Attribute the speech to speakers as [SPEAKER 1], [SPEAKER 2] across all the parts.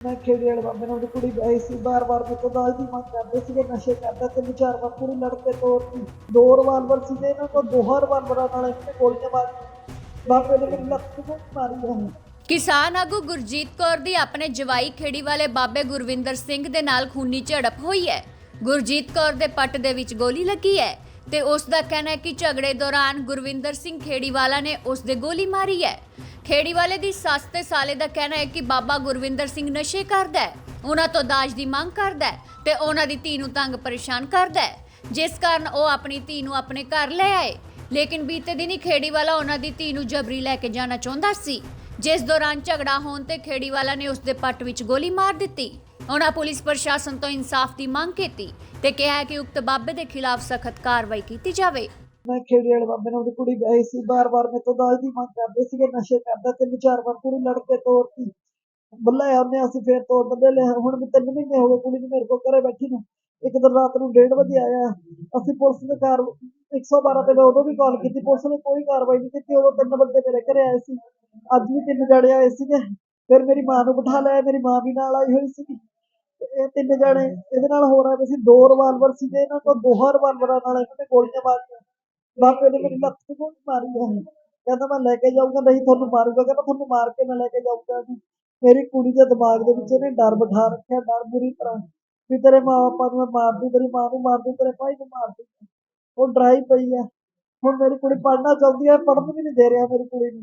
[SPEAKER 1] ਮੈਂ ਖੇੜੇ ਵਾਲੇ ਬਾਬੇ ਨਾਲ ਕੁੜੀ ਵਿਆਹੀ ਸੀ ਬਾਰ-ਬਾਰ ਮੇਰੇ ਤੋਂ ਦਾਜ ਦੀ ਮੰਗ ਕਰਦੇ ਸੀਗੇ, ਨਸ਼ੇ ਕਰਦਾ ਤਿੰਨ ਚਾਰ ਵਾਰ ਕੁੜੀ ਲੜ ਕੇ ਤੋੜਤੀ ਦੋ ਰਿਵਾਲਵਰ ਸੀਗੇ, ਇਹਨਾਂ ਕੋਲ ਦੋਹਾਂ ਰਿਵਾਲਵਰਾਂ ਨਾਲ ਇਹਨੇ ਗੋਲੀਆਂ ਮਾਰੀਆਂ ਬਾਬੇ ਨੇ ਮੇਰੀ ਲੱਤ ਨੂੰ ਮਾਰੀ ਹੈ
[SPEAKER 2] ਕਿਸਾਨ ਆਗੂ ਗੁਰਜੀਤ ਕੌਰ ਦੀ ਆਪਣੇ ਜਵਾਈ ਖੇੜੀ ਵਾਲੇ ਬਾਬੇ ਗੁਰਵਿੰਦਰ ਸਿੰਘ ਦੇ ਨਾਲ ਖੂਨੀ ਝੜਪ ਹੋਈ ਹੈ। ਗੁਰਜੀਤ ਕੌਰ ਦੇ ਪੱਟ ਦੇ ਵਿੱਚ ਗੋਲੀ ਲੱਗੀ ਹੈ। ਤੇ ਉਸ ਦਾ ਕਹਿਣਾ ਹੈ ਕਿ ਝਗੜੇ ਦੌਰਾਨ ਗੁਰਵਿੰਦਰ ਸਿੰਘ ਖੇੜੀਵਾਲਾ ਨੇ ਉਸ ਦੇ ਗੋਲੀ ਮਾਰੀ ਹੈ। ਖੇੜੀਵਾਲੇ ਦੀ ਸੱਸ ਤੇ ਸਾਲੇ ਦਾ ਕਹਿਣਾ ਹੈ ਕਿ ਬਾਬਾ ਗੁਰਵਿੰਦਰ ਸਿੰਘ ਨਸ਼ੇ ਕਰਦਾ ਹੈ। ਉਹਨਾਂ ਤੋਂ ਦਾਜ ਦੀ ਮੰਗ ਕਰਦਾ ਹੈ ਤੇ ਉਹਨਾਂ ਦੀ ਧੀ ਨੂੰ ਤੰਗ ਪਰੇਸ਼ਾਨ ਕਰਦਾ ਹੈ। ਜਿਸ ਕਾਰਨ ਉਹ ਆਪਣੀ ਧੀ ਨੂੰ ਆਪਣੇ ਘਰ ਲੈ ਆਏ। ਲੇਕਿਨ ਬੀਤੇ ਦਿਨੀ ਖੇੜੀਵਾਲਾ ਉਹਨਾਂ ਦੀ ਧੀ ਨੂੰ ਜਬਰੀ ਲੈ ਕੇ ਜਾਣਾ ਚਾਹੁੰਦਾ ਸੀ। ਜਿਸ ਦੌਰਾਨ ਝਗੜਾ ਹੋਣ ਤੇ ਖੇੜੀਵਾਲਾ ਨੇ ਉਸ ਦੇ ਪੱਟ ਵਿੱਚ ਗੋਲੀ ਮਾਰ ਦਿੱਤੀ। ਉਹਨਾਂ ਪੁਲਿਸ ਪ੍ਰਸ਼ਾਸਨ ਤੋਂ ਇਨਸਾਫ ਦੀ ਮੰਗ ਕੀਤੀ ਤੇ ਕਿਹਾ ਕਿ ਉਕਤ ਬਾਬੇ ਦੇ ਖਿਲਾਫ ਸਖਤ ਕਾਰਵਾਈ ਕੀਤੀ ਜਾਵੇ।
[SPEAKER 1] ਮੈਂ ਖੇੜੇ ਵਾਲੇ ਬਾਬੇ ਨਾਲ ਉਹਦੀ ਕੁੜੀ ਵਿਆਹੀ ਸੀ, ਬਾਰ-ਬਾਰ ਮੇਰੇ ਤੋਂ ਦਾਜ ਦੀ ਮੰਗ ਕਰਦੇ ਸੀਗੇ, ਨਸ਼ੇ ਕਰਦਾ ਤਿੰਨ ਚਾਰ ਵਾਰ, ਕੁੜੀ ਲੜ ਕੇ ਤੋੜਤੀ ਬੱਲੇ ਉਹਨੇ ਅਸੀਂ ਫੇਰ ਤੋੜ ਬੰਦੇ ਲੈ ਹੁਣ ਵੀ ਤਿੰਨ ਮਹੀਨੇ ਹੋ ਗਏ ਕੁੜੀ ਨੂੰ ਮੇਰੇ ਕੋਲ ਘਰੇ ਬੈਠੀ ਨੂੰ। ਇੱਕ ਦਿਨ ਰਾਤ ਨੂੰ 1:30 ਵਜੇ ਆਇਆ, ਅਸੀਂ ਪੁਲਿਸ ਦੇ ਕਾਰ 112 ਤੇ ਮੈਂ ਉਦੋਂ ਵੀ ਕਾਲ ਕੀਤੀ, ਪੁਲਿਸ ਨੇ ਕੋਈ ਕਾਰਵਾਈ ਨਹੀਂ ਕੀਤੀ, ਉਦੋਂ ਤਿੰਨ ਬੰਦੇ ਮੇਰੇ ਘਰੇ ਆਏ ਸੀ। ਅੱਜ ਵੀ ਤਿੰਨ ਜਣੇ ਆਏ ਸੀਗੇ, ਫਿਰ ਮੇਰੀ ਮਾਂ ਨੂੰ ਬਿਠਾ ਲਿਆ, ਮੇਰੀ ਮਾਂ ਵੀ ਨਾਲ ਆਈ ਹੋਈ ਸੀਗੀ। ਇਹ ਤਿੰਨ ਜਣੇ ਇਹਦੇ ਨਾਲ ਹੋ ਰਿਹਾ ਸੀ ਦੋ ਰਿਵਾਲਵਰ ਸੀਗੇ ਇਹਨਾਂ ਕੋਲ ਦੋਹਾਂ ਰਿਵਾਲਵਰਾਂ ਨਾਲ ਇਹਨਾਂ ਨੇ ਗੋਲੀਆਂ ਮਾਰੀਆਂ। ਬਾਪੇ ਨੇ ਮੇਰੀ ਲੱਤ ਤੇ ਗੋਲੀ ਮਾਰੀ ਹੈ ਕਹਿੰਦਾ ਮੈਂ ਲੈ ਕੇ ਜਾਊਂਗਾ ਨਹੀਂ ਤੁਹਾਨੂੰ ਮਾਰੂਗਾ। ਕਹਿੰਦਾ ਤੁਹਾਨੂੰ ਮਾਰ ਕੇ ਮੈਂ ਲੈ ਕੇ ਜਾਊਂਗਾ ਜੀ। ਮੇਰੀ ਕੁੜੀ ਦੇ ਦਿਮਾਗ ਦੇ ਵਿੱਚ ਇਹਨੇ ਡਰ ਬਿਠਾ ਰੱਖਿਆ ਡਰ ਬੁਰੀ ਤਰ੍ਹਾਂ। ਵੀ ਤੇਰੇ ਮਾਂ ਬਾਪਾਂ ਨੂੰ ਮੈਂ ਮਾਰ ਦੂੰ ਤੇਰੀ ਮਾਂ ਨੂੰ ਮਾਰ ਦੂੰ ਤੇਰੇ ਭਾਈ ਨੂੰ ਮਾਰ ਦੂੰ ਉਹ ਡਰਾਈ ਪਈ ਹੈ ਹੁਣ ਮੇਰੀ ਕੁੜੀ ਪੜ੍ਹਨਾ ਚਾਹੁੰਦੀ ਹੈ ਪੜ੍ਹਨ ਵੀ ਨਹੀਂ ਦੇ ਰਿਹਾ ਮੇਰੀ ਕੁੜੀ ਨੂੰ।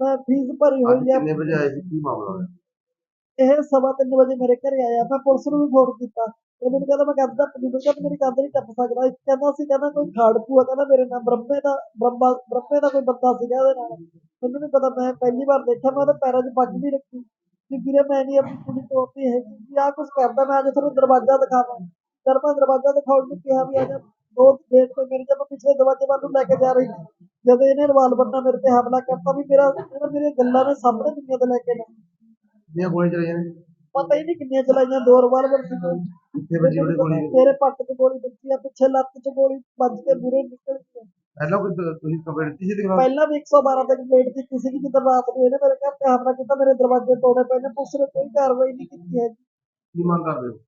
[SPEAKER 1] ਮੈਂ ਫੀਸ ਭਰੀ ਹੋਈ ਹੈ
[SPEAKER 3] ਕਿੰਨੇ ਵਜੇ ਆਏ ਸੀ? ਕੀ ਮਾਮਲਾ ਹੋਇਆ?
[SPEAKER 1] ਇਹ ਸਵਾ ਤਿੰਨ ਵਜੇ ਮੇਰੇ ਘਰੇ ਆਇਆ, ਮੈਂ ਪੁਲਿਸ ਨੂੰ ਵੀ ਫੋਨ ਕੀਤਾ। ਇਹ ਮੈਨੂੰ ਕਹਿੰਦਾ, ਮੈਂ ਕੰਧ ਦਾ ਮੈਨੂੰ ਕਹਿੰਦਾ ਮੇਰੀ ਕੰਧ ਨਹੀਂ ਟੱਪ ਸਕਦਾ। ਇੱਕ ਕਹਿੰਦਾ ਸੀ, ਕਹਿੰਦਾ ਕੋਈ ਖਾੜਕੂ ਕਹਿੰਦਾ ਮੇਰੇ ਨਾਲ ਬ੍ਰਹਮੇ ਦਾ, ਬ੍ਰਹਮਾ, ਬ੍ਰਹਮੇ ਦਾ ਕੋਈ ਬੰਦਾ ਸੀਗਾ ਉਹਦੇ ਨਾਲ। ਮੈਨੂੰ ਨਹੀਂ ਪਤਾ, ਮੈਂ ਪਹਿਲੀ ਵਾਰ ਦੇਖਿਆ, ਮੈਂ ਉਹਦੇ ਪੈਰਾਂ 'ਚ ਪੱਗ ਵੀ ਰੱਖੀ। ਕਿ ਵੀਰੇ, ਮੈਂ ਨਹੀਂ ਆਪਣੀ ਕੁੜੀ ਤੋੜਦੀ ਹੈਗੀ ਕਿ ਆਹ ਕੁਝ ਕਰਦਾ, ਮੈਂ ਅੱਜ ਤੁਹਾਨੂੰ ਦਰਵਾਜ਼ਾ ਦਿਖਾਵਾਂ। ਜਦ ਮੈਂ ਦਰਵਾਜ਼ਾ ਦਿਖਾਉਣ ਨੂੰ ਕਿਹਾ ਵੀ ਆ ਜਾ, ਦੋ ਗੇਟ ਤੇ ਮੇਰੇ ਜਦ ਮੈਂ ਪਿਛਲੇ ਦਰਵਾਜ਼ੇ ਵੱਲ ਨੂੰ ਲੈ ਕੇ ਜਾ ਰਹੀ ਸੀ। ਜਦ ਇਹਨੇ ਰਿਵਾਲਵਰ ਨਾਲ ਮੇਰੇ ਤੇ ਹਮਲਾ ਕਰਤਾ, ਵੀ ਮੇਰਾ ਇਹਨੇ ਮੇਰੀਆਂ ਗੱਲਾਂ ਨੇ ਸਾਹਮਣੇ ਦੁਨੀਆ ਤੇ ਲੈ ਕੇ ਨਾ
[SPEAKER 3] ਕਿੰਨੀਆਂ ਗੋਲੀਆਂ ਚਲਾਈਆਂ ਨੇ?
[SPEAKER 1] ਪਤਾ ਹੀ ਨਹੀਂ ਕਿੰਨੀਆਂ ਚਲਾਈਆਂ ਦੋ ਰਿਵਾਲਵਰ ਸੀ।
[SPEAKER 3] ਕਿੱਥੇ ਵੱਜੀ ਉਹਦੀ ਗੋਲੀ?
[SPEAKER 1] ਮੇਰੇ ਪੱਟ 'ਚ ਗੋਲੀ ਵੱਜੀ ਆ ਪਿੱਛੇ ਲੱਤ 'ਚ ਗੋਲੀ ਵੱਜ ਕੇ ਬੁਰੇ ਨਿਕਲ ਗਈ।
[SPEAKER 3] ਪਹਿਲਾਂ ਕੋਈ ਤ- ਤੁਸੀਂ ਕੰਪਲੇਂਟ ਦਿੱਤੀ ਸੀ ਖਿਲਾਫ
[SPEAKER 1] ਪਹਿਲਾਂ ਵੀ 112 ਤੇ ਕੰਪਲੇਂਟ ਕੀਤੀ ਸੀ ਜਦੋਂ ਰਾਤ ਨੂੰ ਇਹਨੇ ਮੇਰੇ ਘਰ ਤੇ ਹਮਲਾ ਕੀਤਾ ਮੇਰੇ ਦਰਵਾਜ਼ੇ ਤੋੜੇ ਪਏ ਨੇ ਪੁਲਿਸ ਨੇ ਕੋਈ ਕਾਰਵਾਈ ਨਹੀਂ ਕੀਤੀ ਹੈ
[SPEAKER 3] ਕੀ ਮੰਗ ਕਰਦੇ ਹੋ?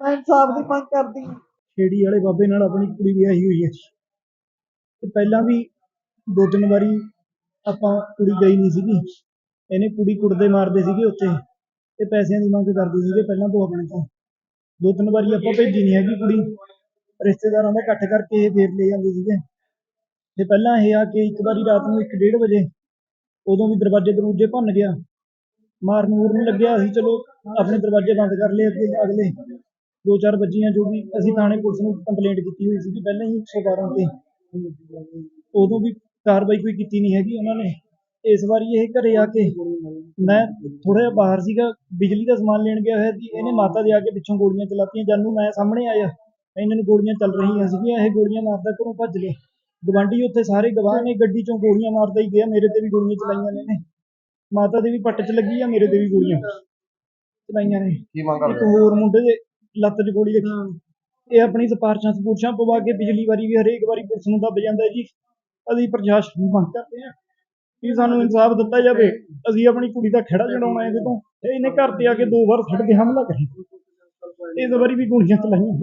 [SPEAKER 1] ਮੈਂ ਇਨਸਾਫ ਦੀ ਮੰਗ ਕਰਦੀ ਹਾਂ।
[SPEAKER 4] ਖੇੜੀ ਵਾਲੇ ਬਾਬੇ ਨਾਲ ਆਪਣੀ ਕੁੜੀ ਵਿਆਹੀ ਹੋਈ ਹੈ। ਤੇ ਪਹਿਲਾਂ ਵੀ ਦੋ ਤਿੰਨ ਵਾਰੀ ਆਪਾਂ ਕੁੜੀ ਗਈ ਨਹੀਂ ਸੀਗੀ। ਇਹਨੇ ਕੁੜੀ ਕੁੱਟਦੇ ਮਾਰਦੇ ਸੀਗੇ ਉੱਥੇ ਤੇ ਪੈਸਿਆਂ ਦੀ ਮੰਗ ਕਰਦੇ ਸੀਗੇ ਪਹਿਲਾਂ ਤੋਂ ਆਪਣੇ ਤੋਂ। ਦੋ ਤਿੰਨ ਵਾਰੀ ਆਪਾਂ ਭੇਜੀ ਨਹੀਂ ਹੈਗੀ ਕੁੜੀ। ਰਿਸ਼ਤੇਦਾਰਾਂ ਦਾ ਇਕੱਠ ਕਰਕੇ ਇਹ ਫੇਰ ਲੈ ਜਾਂਦੇ ਸੀਗੇ। ਤੇ ਪਹਿਲਾਂ ਇਹ ਆ ਕੇ ਇੱਕ ਵਾਰੀ ਰਾਤ ਨੂੰ 1:30 ਵਜੇ ਉਦੋਂ ਵੀ ਦਰਵਾਜ਼ੇ ਦਰੂਜੇ ਭੰਨ ਗਿਆ। ਮਾਰ ਮੂਰ ਮੂਰਨ ਲੱਗਿਆ ਅਸੀਂ ਚਲੋ ਆਪਣੇ ਦਰਵਾਜ਼ੇ ਬੰਦ ਕਰ ਲਏ ਅੱਗੇ, ਅਗਲੇ। ਦੋ ਚਾਰ ਬੱਜੀਆਂ ਜੋ ਵੀ ਅਸੀਂ ਥਾਣੇ ਪੁਲਿਸ ਨੂੰ ਕੰਪਲੇਂਟ ਕੀਤੀ ਹੋਈ ਸੀ ਪਹਿਲਾਂ ਹੀ 112 ਤੇ। ਉਦੋਂ ਵੀ ਕਾਰਵਾਈ ਕੋਈ ਕੀਤੀ ਨਹੀਂ ਹੈਗੀ ਉਹਨਾਂ ਨੇ। ਇਸ ਵਾਰੀ ਇਹ ਘਰੇ ਆ ਕੇ ਮੈਂ ਥੋੜਾ ਜਿਹਾ ਬਾਹਰ ਸੀਗਾ ਬਿਜਲੀ ਦਾ ਸਮਾਨ ਲੈਣ ਗਿਆ ਹੋਇਆ ਸੀ ਇਹਨੇ ਮਾਤਾ ਦੇ ਆ ਕੇ ਪਿੱਛੋਂ ਗੋਲੀਆਂ ਚਲਾਤੀਆਂ ਜਦ ਨੂੰ ਮੈਂ ਸਾਹਮਣੇ ਆਇਆ ਇਹਨਾਂ ਨੂੰ ਗੋਲੀਆਂ ਚੱਲ ਰਹੀਆਂ ਸੀਗੀਆਂ ਇਹ ਗੋਲੀਆਂ ਮਾਰਦਾ ਘਰੋਂ ਭੱਜ ਲਏ ਗਵਾਂਢੀ ਉੱਥੇ ਸਾਰੇ ਗਵਾਹ ਨੇ ਗੱਡੀ ਚੋਂ ਗੋਲੀਆਂ ਮਾਰਦਾ ਹੀ ਗਿਆ ਮੇਰੇ ਤੇ ਵੀ ਗੋਲੀਆਂ ਚਲਾਈਆਂ ਨੇ ਇਹਨੇ। ਮਾਤਾ ਦੇ ਵੀ ਪੱਟ 'ਚ ਲੱਗੀ ਆ ਮੇਰੇ ਤੇ ਵੀ ਗੋਲੀਆਂ ਚਲਾਈਆਂ ਨੇ।
[SPEAKER 3] ਕੀ ਮੰਗ
[SPEAKER 4] ਇੱਕ
[SPEAKER 3] ਕਰਦੇ ਹੋ
[SPEAKER 4] ਹੋਰ ਮੁੰਡੇ ਦੇ ਲੱਤ 'ਚ ਗੋਲੀ ਲੱਗੀ। ਇਹ ਆਪਣੀ ਸਿਫਾਰਸ਼ਾਂ ਸਪੂਰਸ਼ਾਂ ਪਵਾ ਕੇ ਪਿਛਲੀ ਵਾਰੀ ਵੀ ਹਰੇਕ ਵਾਰੀ ਪੁਲਿਸ ਨੂੰ ਦੱਬ ਜਾਂਦਾ ਜੀ। ਅਸੀਂ ਪ੍ਰਸ਼ਾਸਨ ਨੂੰ ਮੰਗ ਕਰਦੇ ਹਾਂ। ਕਿ ਸਾਨੂੰ ਇਨਸਾਫ ਦਿੱਤਾ ਜਾਵੇ। ਅਸੀਂ ਆਪਣੀ ਕੁੜੀ ਦਾ ਖੜਾ ਛਡਾਉਣਾ ਇਹਦੇ ਤੋਂ ਇਹਨੇ ਘਰ ਤੇ ਆ ਕੇ ਦੋ ਵਾਰ ਸਾਡੇ ਤੇ ਹਮਲਾ ਕਰਿਆ। ਇਸ ਵਾਰੀ ਵੀ ਗੋਲੀਆਂ ਚਲਾਈਆਂ